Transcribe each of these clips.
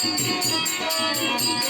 ちょっと待って。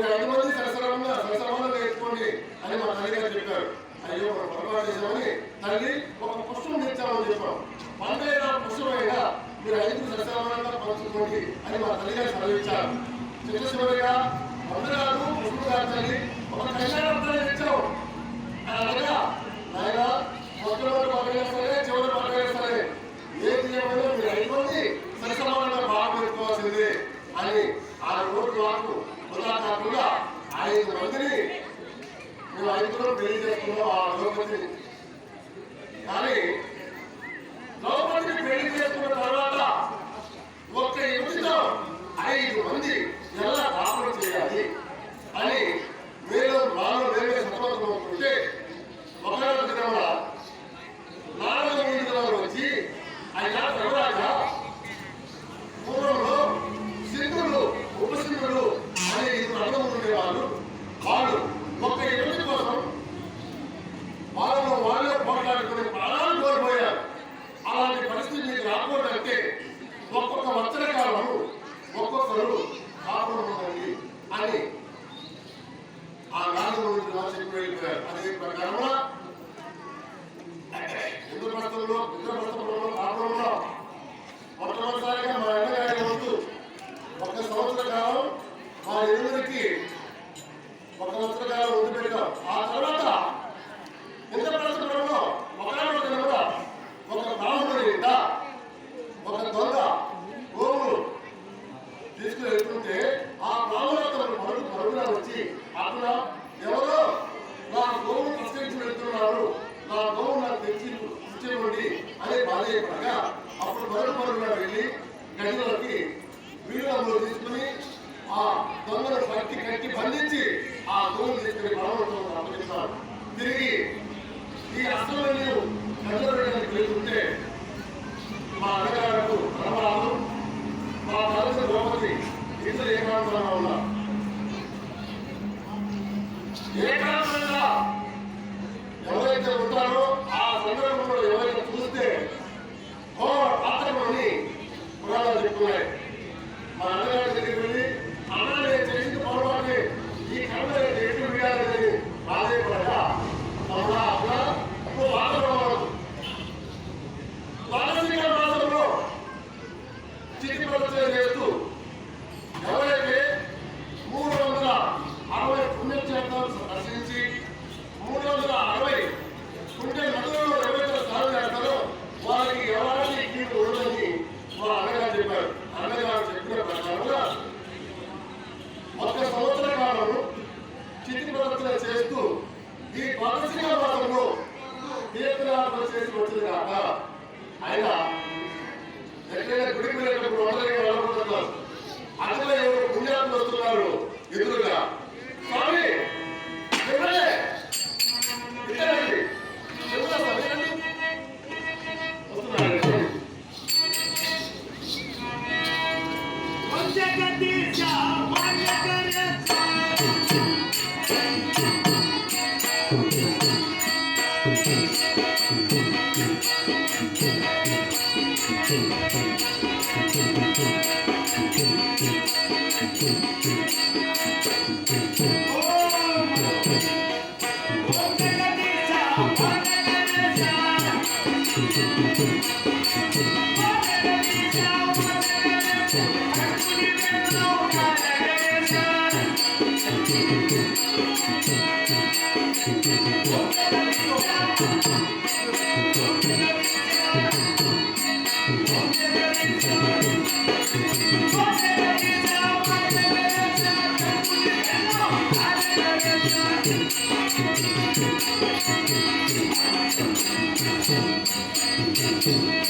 మీరు పది మంది సరసరంగా సరసరంగా నేర్చుకోండి అని మా తల్లి గారు చెప్పారు. అయ్యో మన పొరపాటు చేసామని తల్లి ఒక పుష్పం తెచ్చామని చెప్పాం. వంద ఏళ్ళ పుష్పమైనా మీరు ఐదు సరసరంగా పంచుకోండి అని మా తల్లి గారు చదివించారు చిత్తశివరిగా వందనాలు పుష్పం దాచాలి ఒక కళ్యాణం తెచ్చాం అనగా నాయన మొదటి వరకు పక్కన సరే చివరి పక్కన సరే. ఏ తీయమైనా మీరు అయిపోయింది సరసరంగా బాగా పెట్టుకోవాల్సిందే అని ఆ రోడ్డు వాకు ఉదాహరణగా ఐదు మందిని మేము ఐదుగురు పెళ్ళి చేసుకున్నాం ఆ ద్రౌపదిని కానీ ద్రౌపదిని పెళ్ళి చేసుకున్న తర్వాత ఒక్క యువతితో ఐదు మంది ఎలా కాపురం చేయాలి అని మీరు మాలో వేరే సతమతం అవుతుంటే ఒకవేళ నాలుగు అని అప్పుడు మొదటి పరుగున వెళ్ళి గడిలోకి వీళ్ళంలో తీసుకుని ఆ దొంగను పట్టి కట్టి బంధించి ఆ దొంగలు తీసుకుని బ్రాహ్మణోత్తములు అప్పగిస్తారు తిరిగి ఈ అసలు నీవు గడిలో వెళ్ళడానికి వెళ్తుంటే మా అన్నగారు ధర్మరాజు మా తలసి ద్రౌపది ఇద్దరు ఏకాంతంగా ఉన్నారు. ఏకాంతంగా పురాణాలు చెప్తున్నాయి 오! Okay.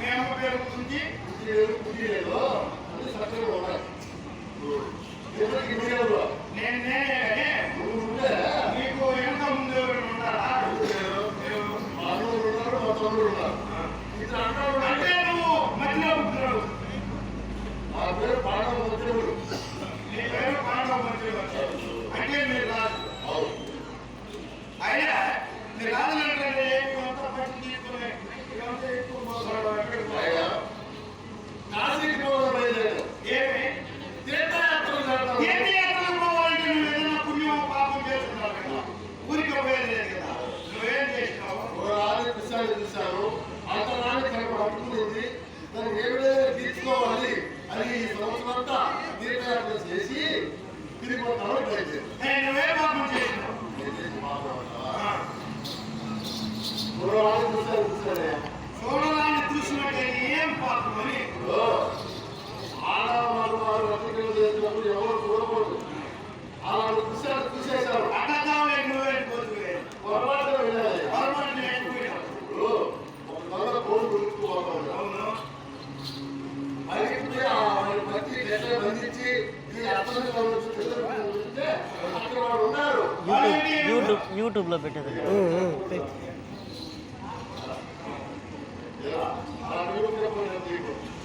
మేము పేరు గురించి గుర్తు లేదు గుర్తు లేదు అన్ని సక్కగా ఉన్నాయి కాపాడుకుని ఆడవాళ్ళు వారు అతిథులు చేసినప్పుడు ఎవరు చూడకూడదు. యూట్యూబ్లో పెట్టేది Thank you.